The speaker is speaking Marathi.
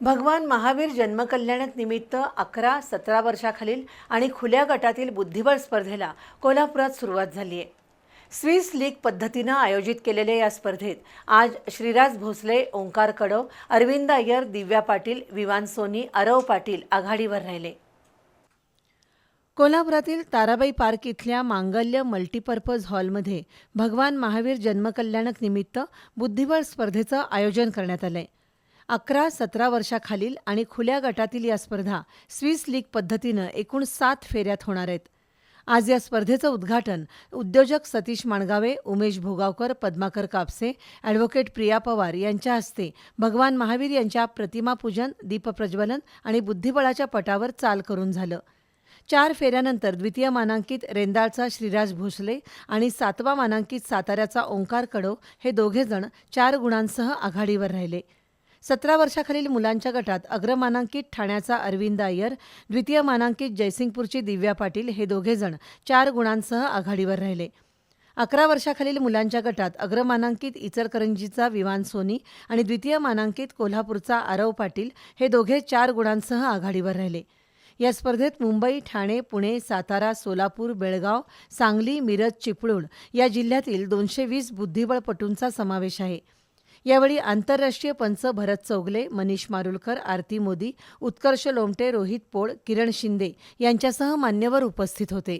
भगवान महावीर जन्मकल्याणक निमित्त अकरा सतरा वर्षाखालील आणि खुल्या गटातील बुद्धिबळ स्पर्धेला कोल्हापुरात सुरुवात झाली आहे. स्विस लीग पद्धतीनं आयोजित केलेल्या या स्पर्धेत आज श्रीराज भोसले ओंकार कडव अरविंद अय्यर दिव्या पाटील विवान सोनी अरव पाटील आघाडीवर राहिले. कोल्हापुरातील ताराबाई पार्क इथल्या मांगल्य मल्टीपर्पज हॉलमध्ये भगवान महावीर जन्मकल्याणक निमित्त बुद्धिबळ स्पर्धेचं आयोजन करण्यात आलं आहे अकरा सतरा वर्षाखालील आणि खुल्या गटातील या स्पर्धा स्विस लीग पद्धतीनं एकूण सात फेऱ्यात होणार आहेत. आज या स्पर्धेचं उद्घाटन उद्योजक सतीश माणगावे उमेश भोगावकर पद्माकर कापसे ॲडव्होकेट प्रिया पवार यांच्या हस्ते भगवान महावीर यांच्या प्रतिमापूजन दीपप्रज्वलन आणि बुद्धिबळाच्या पटावर चाल करून झालं. चार फेऱ्यानंतर द्वितीय मानांकित रेंदाळचा श्रीराज भोसले आणि सातवा मानांकित साताऱ्याचा ओंकार कडव हे दोघेजण चार गुणांसह आघाडीवर राहिले. सतरा वर्षाखालील मुलांच्या गटात अग्रमानांकित ठाण्याचा अरविंद अय्यर द्वितीय मानांकित जयसिंगपूरची दिव्या पाटील हे दोघेजण चार गुणांसह आघाडीवर राहिले. अकरा वर्षाखालील मुलांच्या गटात अग्रमानांकित इचलकरंजीचा विवान सोनी आणि द्वितीय मानांकित कोल्हापूरचा आरव पाटील हे दोघे चार गुणांसह आघाडीवर राहिले. या स्पर्धेत मुंबई ठाणे पुणे सातारा सोलापूर बेळगाव सांगली मिरज चिपळूण या जिल्ह्यातील दोनशे वीस बुद्धिबळपटूंचा समावेश आहे. यावेळी आंतरराष्ट्रीय पंच भरत चौगले मनीष मारुलकर आरती मोदी उत्कर्ष लोमटे रोहित पोळ किरण शिंदे यांच्यासह मान्यवर उपस्थित होते.